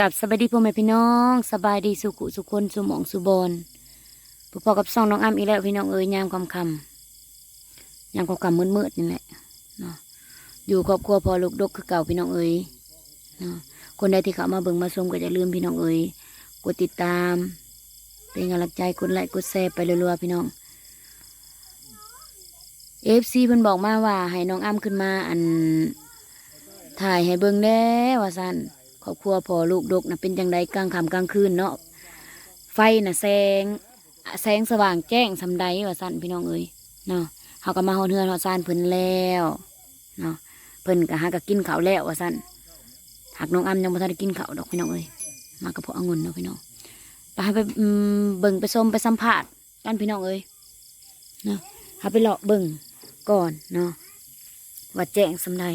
กับสบายดีพ่อแม่พี่น้องสบายดีสุขุสุคนสุหมองสุบอนผู้พอกับซองน้องอ้ำอีกแล้วพี่น้องเอ้ยยามคำคำยามคำคำมืดมืดๆนี่แหละเนาะอยู่ครอบครัวพอลูกดกคือเก่าพี่น้องเอ้ยเนาะคนใดที่เข้ามาเบิ่งมาชมก็อย่าลืมพี่น้องเอ้ยกดติดตาม เป็นกำลังใจกดไลค์กดแชร์ไปรัวๆพี่น้องเอฟซีเพิ่นบอกมาว่าให้น้องอ้ำขึ้นมาอันถ่ายให้เบิ่งแด้ว่าซั่น ครอบครัวพ่อลูกดกนะเป็นจังไดกลางค่ำกลางคืนเนาะไฟน่ะแสงแสงสว่างแจ้งสำใดว่าซั่นพี่น้องเอ้ยเนาะเฮาก็มาฮอเฮือนฮอซ่านเพิ่นแล้วเนาะเพิ่นก็หากกินข้าวแล้วว่าซั่นหากน้องอ้ำยังบ่ทันกินข้าวดอกพี่น้องเอ้ยมากับพ่อองุ่นเนาะพี่น้องไปไปเบิ่งไปชมไปสัมภาษณ์กันพี่น้องเอ้ยเนาะหาไปเลาะเบิ่งก่อนเนาะว่าแจ้งสำใด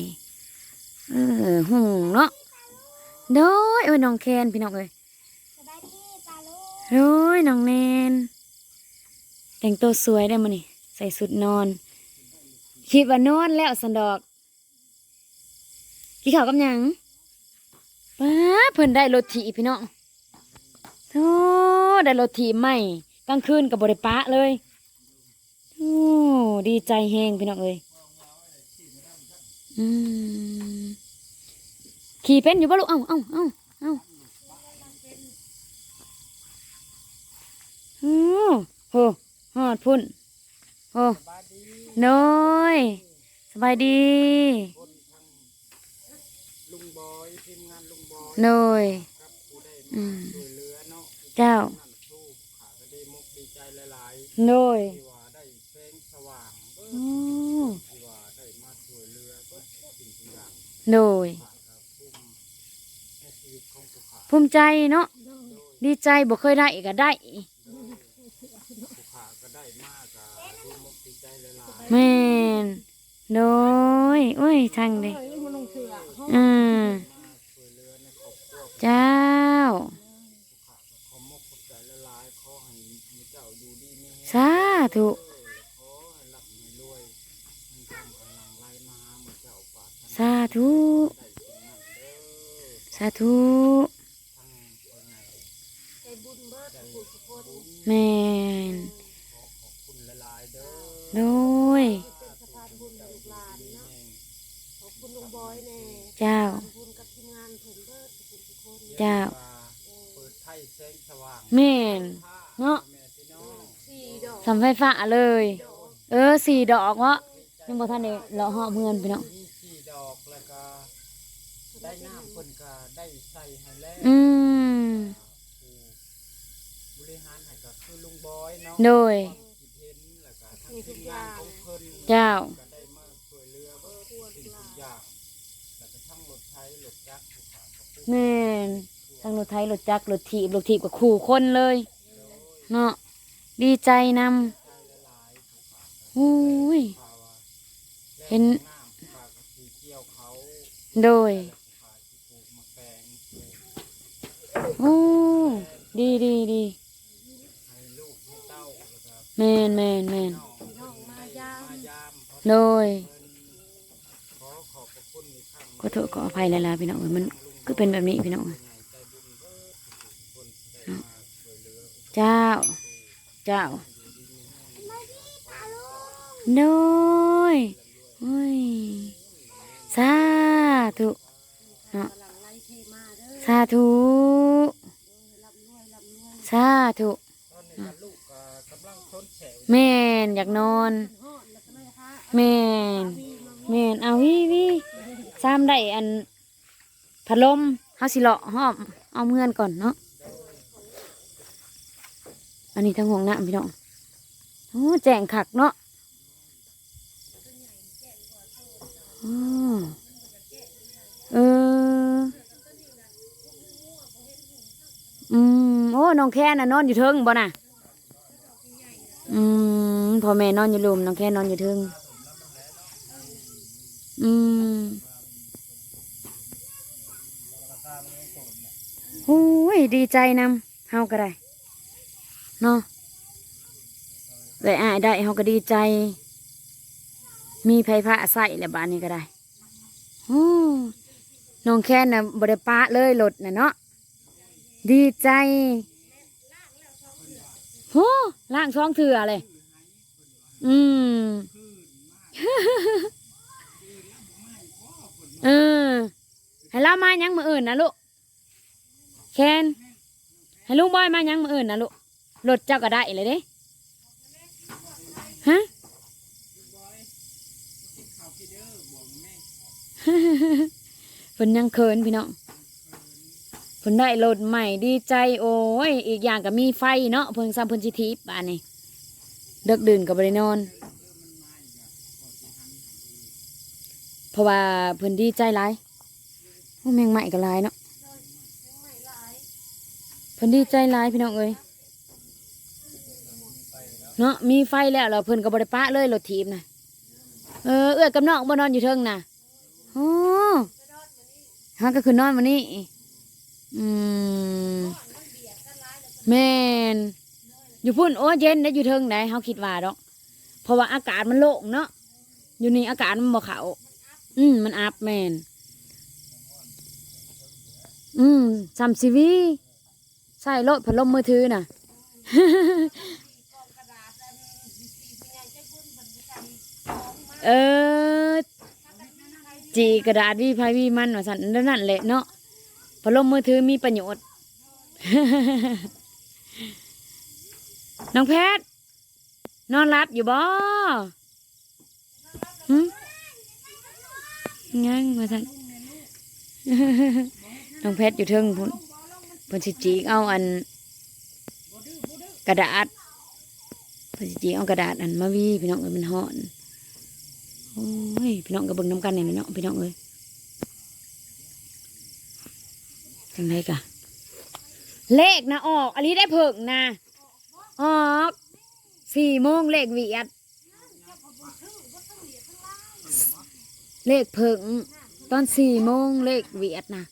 เออหุงเนาะ โดยโอ้ยน้องแคนพี่น้องเอ้ยสบายดีปลาลูกโดยน้องแนนแต่งตัวสวยได้มานี่ใส่สุดนอน คิดว่านอนแล้วสันดอกกี่ข่าวกับหยังป้าเพิ่นได้รถถีบพี่น้องโอ้ได้รถถีบใหม่กลางคืนกับบริปะเลยโอ้ดีใจแฮงพี่น้องเอ้ยอืม ขี่เป็นอยู่บ่ลูกเอ้าเอ้าเอ้าเอ้าโอ้โหฮอดพุ่นโอ้น้อยสบายดีลุงบอยทีมงานลุงบอยน้อยอืมเหลือเนาะเจ้านั่นสู้ขาก็ได้มุกดีใจหลายน้อยๆที่ว่าได้แสงสว่างเบิดโอ้ที่ว่าได้มาช่วยเหลือเน้อย ขาครับพุ่มในชีวิตของผู้ขา ภูมิใจเนาะดีใจบ่เคยได้ก็ได้ผู้ขาก็ได้มากก็ได้มุกดีใจหลายแม่นน้อยโอ้ยทางเลยอืมๆมาช่วยเจ้าผู้ขาก็ขอมกขอบใจหลายๆขอให้มีเดีมีแฮงสาธุเออขอให้หลับให้รวยมันทำกำลังไหลมาหาหมือเจ้าปรารถนาสาธุได้สิ่งนั้นเด้อสาธุ ทั้งคนไหน ใจ บุญเบิดสุขสุขคนแม่นขอขอบคุณหลายๆเด้อน้อยเป็นสะพานบุญให้ลูกหลานเนาะขอบคุณลุงบอยแน่เจ้าทำบุญกับทีมงานเพิ่นเบิดสุขสุขคนเจ้าเปิดไพ่แสงสว่างแม่นเนาะแม่พี่น้องสี่ดอกสำไฟฟ้าเลย เออสี่ดอกวะยังบ่ทันได้เลาะเหาะเพื่อนพี่น้องมีสี่ดอกแล้วก็ได้น้ำเพิ่นก็ได้ใส่ให้แล้วอืม ผู้บริหารให้ก็คือลุง บอยเนาะโดยคิดเห็นแล้วก็ทั้งทีมงานของเพิ่นเจ้า ก็ได้มาช่วยเหลือเบิดสิ่งทุกอย่างแล้วก็ทั้งรถไถรถจักรผู้ขากับผู้แม่นทั้งรถไทยรถจักรรถถีบรถถีบกับขู่คนเลย เนาะดีใจนำอุ้ยข่าวว่าเห็น น้ำผู้ขากับสีเกี่ยวเขาโดยผู้ขาที่ปลูกมะแฟงปลูกโอ้ดีดีดี ให้ลูกให้เต้า แล้วก็แมนแมนแมนน้องน้องมายามมายามเพราะโดยเพิ่นขอขอบพระคุณอีกครั้งขอโทษขออภัยหลายๆพี่น้องเอ้ยมันก็เป็นแบบนี้พี่น้องเอ้ยใหญ่ใจบุญเบิดทุกคนได้มาช่วยเหลือเจ้า เจ้าโดยโอ้ยสาธุเนาะหลังไล่เทมาเด้อสาธุลำรวยลำรวยสาธุ ตอนนี้ก็ลูกก็กำลังทน แม่นอยากนอนแม่นแม่นเอาวิวิซ้ำได้อันพัดลมเฮาสิเลาะหอมเอาเมื่อนก่อนเนาะอันนี้ทั้งห้องน้ำพี่น้องโอ้แจ้งขักเนาะอ๋อเอออืมโอ้น้องแค่น่ะนอนอยู่เทิงบ่น่ะ อืมพ่อแม่นอนอยู่ลุมน้องแค่นอนอยู่ทิงอืมโอ้ยดีใจนำเฮาก็ได้เนาะได้อายได้เฮาก็ดีใจ มีไผพระใส่แล้วบ้านนี้ก็ได้โอ้น้องแค่น่ะบริปะเลยรถน่ะเนาะดีใจ โหล่างช่องเถื่อเลย อืมเออให้เรามายังมืออื่นนะลูกแคนให้ลุงบอยมายังมืออื่นนะลูกรถเจ้าก็ได้เลยเด้ฮะเพิ่นยังเขินพี่น้อง เพิ่นได้รถใหม่ดีใจโอ้ย อีกอย่างก็มีไฟเนาะเพิ่นซ้ำเพิ่นสิทีบ้านนี้เด็กดื่นก็บ่ได้นอน เพราะว่าเพิ่นดีใจหลายโอ้แมงใหม่ก็หลายเนาะเพิ่นดีใจหลายพี่น้องเอ้ยเนาะมีไฟแล้วเราเพิ่นก็บ่ได้ปะเลยรถถีบน่ะเออเอื้อกับน้องบ่นอนอยู่เทิงน่ะโอ้ฮะก็คือนอนวันนี้ อืมแม่นอยู่พุ่นโอ้เย็นได้อยู่เทิงไหนเฮาคิดว่าดอก เพราะว่าอากาศมันโล่งเนาะอยู่นี่อากาศมันบ่เขาอืมมันอับแม่นอืมซัมซีวีใส่รถพัดลมมือถือน่ะเออจีกระดาษวีไพวีมันว่าสันนั่นแหละเนาะ พัดลมมือถือมีประโยชน์ น้องแพทย์นอนรับอยู่บ่หึยังมาสันน้องแพทย์อยู่เทิงพุ่นพิ่นสิจีกเอาอัน กระดาษพิ่นสิจีกเอากระดาษอันมาวีพี่น้องเอ้ยมันฮ้อนโอ้ยพี่น้องก็เบิ่งน้ำกันเนี่แหละเนาะพี่น้องเอ้ย จังไดกะ เลขนะออกอันนี้ได้เพิ่งนะออกสี่โมงเลขเวียดเลขเพิ่งตอนสี่โมงเลขเวียดนะ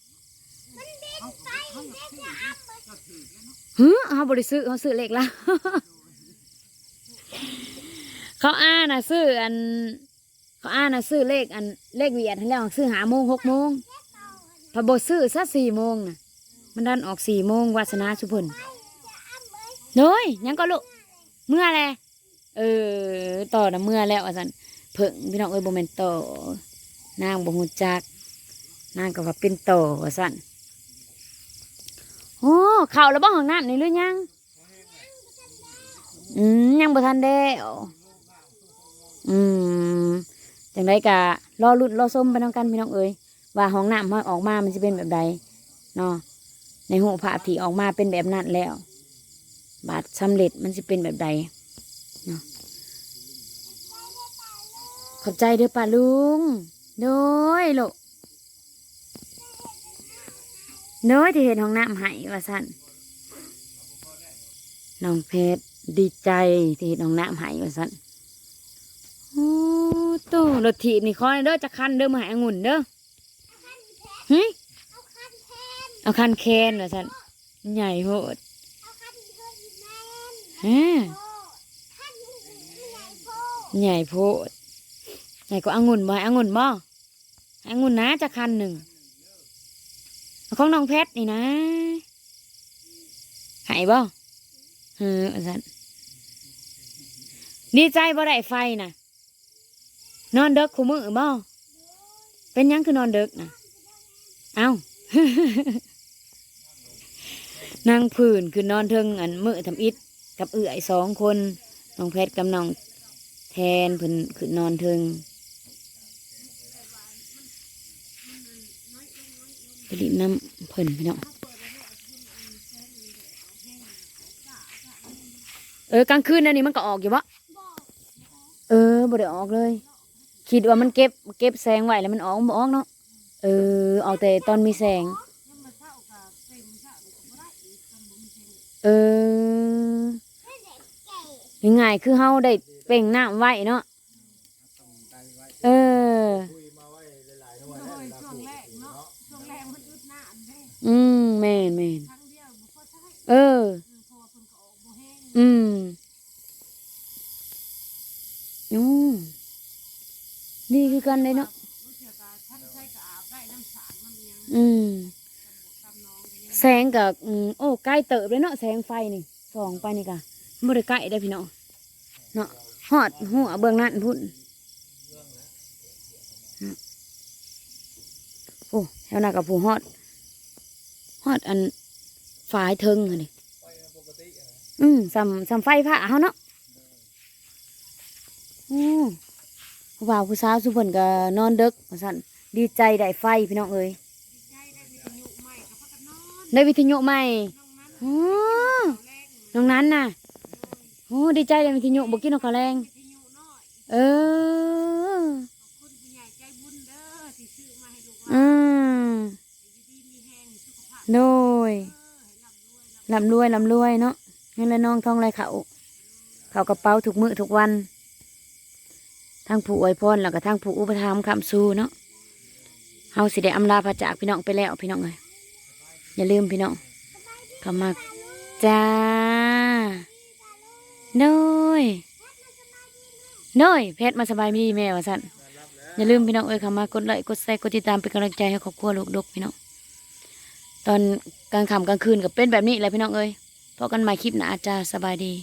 ฮึเขาบริซื้อเขาซื้อเลขละเขาอ่านนะซื้ออัน เขาอ่านนะซื้อเลขอันเลขเวียดให้แล้วซื้อหาโมงหกโมง พอบซื้อซะสี่โมงนะมันดันออกสี่โมงวาสนาสุพลโน้ยยังก็ลูกเมื่อแลเออต่อนะเมื่อแล้วอาจารย์เพิ่งพี่น้องเอ้ยโบเมนต่อนางบ่ฮู้จักนางก็ว่าเป็นต่อว่าสั่นโอ้เข่าแล้วบ้ห้องน้ำนี่หรือยังอืมยังบ่ทันได้วอืมจังไดกะรอลุ้นรอส้มไปน้องกันพี่น้องเอ้ย ว่าห้องน้ำมันออกมา มันจะเป็นแบบใดเนาะในหูภาพที่ออกมาเป็นแบบนั้นแล้ว บาดสำเร็จมันจะเป็นแบบใดเนาะขอบใจเด้อป้าลุงโดยลูกโดยที่เห็นห้องน้ำหายว่าสั่นน้องเพชรดีใจที่เห็นห้องน้ำหายว่าสั่นโอ้โตรถถีบนี่คอยเด้อจะคันเด้อมาหายองุ่นเด้อ หึเอาคันแคนว่าสันใหญ่โหดฮะใหญ่โพดใหญ่ก็องุ่นบ่ให้องุ่นบ่ให้องุ่นนะจะคันหนึ่งเอาของน้องเพชรนี่นะใหายบ่เออว่าสันดีใจบ่ได้ไฟนะนอนเด็กคู่มือบ่เป็นหยังคือนอนเด็กนะ เอ้านางผื่นคือนอนเทิงอันมือทำอิดกับเอื่อยสองคนน้องแพทย์กับน้องแทนเพิ่นคือนอนเทิงไปดิบน้ำเพิ่นพี่น้องเออกลางคืนนั่นนี่มันก็ออกอยู่ปะเออบ่ได้ออกเลย คิดว่ามันเก็บ เก็บแสงไว้แล้วมันออกบ่ออกเนาะ เออ เอาแต่ตอนมีแสง เออยังไงคือเฮาได้เป่งน้ำไว้เนาะ เออ อืมแมนแมนเออ อืมนู่นนี่คือกันเลยเนาะ รู้เสียก็ท่านใช้ก็ อืมแสงกับอืมโอ้ใกล้เติบเลยเนาะแสงไฟนี่ส่องไปนี่กะบ่ได้ใกล้ได้พี่เน้องเนาะฮอดหัวเบื้องนั้นพุ่นโอ้แถวหน้ากับผู้ฮอดฮอดอันฝายเทิงนี่อืมสำสำไฟผ้าเฮาเนาะโอ้ผู้บ่าวผู้สาวสุพิ่นก็นอนดึกว่าซั่น ดีใจได้ไฟพี่น้องเอ้ยใจได้วิทยุใหม่กับพักกันนอนได้วิทยุใหม่น้องนั้นโอ้น้องนั้นน่ะโอ้ดีใจเลยวิทยุบอกกินนกกระแรงวิทยุน้อยเออขอบคุณผู้ใหญ่ใจบุญเด้อที่ซื้อมาให้ลูกหอืลานมอยู่ดีมีแห้งสุขภาพโดยเออให้ร่ำรวยร่ำลำรวยลำรวยเนาะเงินและน้องทองไรเขาเขากระเป๋าทุกมื้อทุกวันทางผู้อวยพรแล้วก็ทางผู้อุปถัมภ์คำสู้เนาะ เฮาสิได้อำลาพระจากพี่น้องไปแล้วพี่น้องเอ้ยอย่าลืมพี่น้องขำมาจ้าโดยโดยเพชรมาสบายดีแม่ว่าสั่นอย่าลืมพี่น้องเอ้ยเข้ามากดไลค์กดแชร์กดติดตามเป็นกำลังใจให้ครอบครัวลูกดกพี่น้องตอนกลางค่ำกลางคืนก็เป็นแบบนี้แหละพี่น้องเอ้ยพอกันใหม่คลิปหนะอาจารย์สบายดี